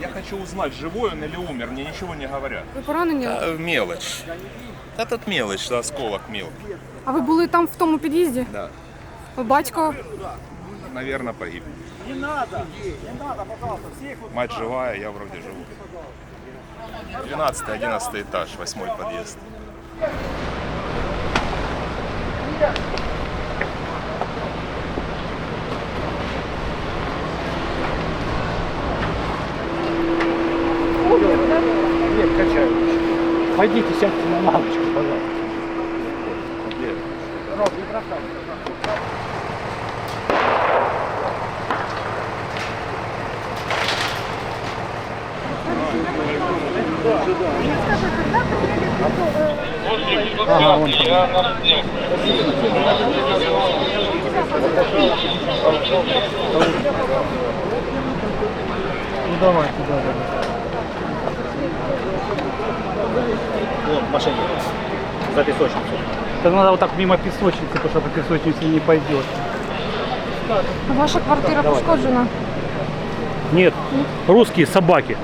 Я хочу узнать, живой он или умер, мне ничего не говорят. Ви поранені? Э, мелочь. Да тут мелочь, да, осколок мелкий. А ви були там в тому під'їзді? Да. Батько? Наверное, погиб. Не надо, не надо, пожалуйста, всех Мать живая, я вроде живу. 12-11 этаж, 8 подъезд. Нет, качаю. Пойдите, сядьте на лавочку, пожалуйста. Роб, не бросай. Ага, вон там. Ну давайте, да, да, да. Вот, в машине. За песочницу. Это надо вот так мимо песочницы, потому что по песочнице не пойдет. Ваша квартира пошкоджена. Нет, русские собаки.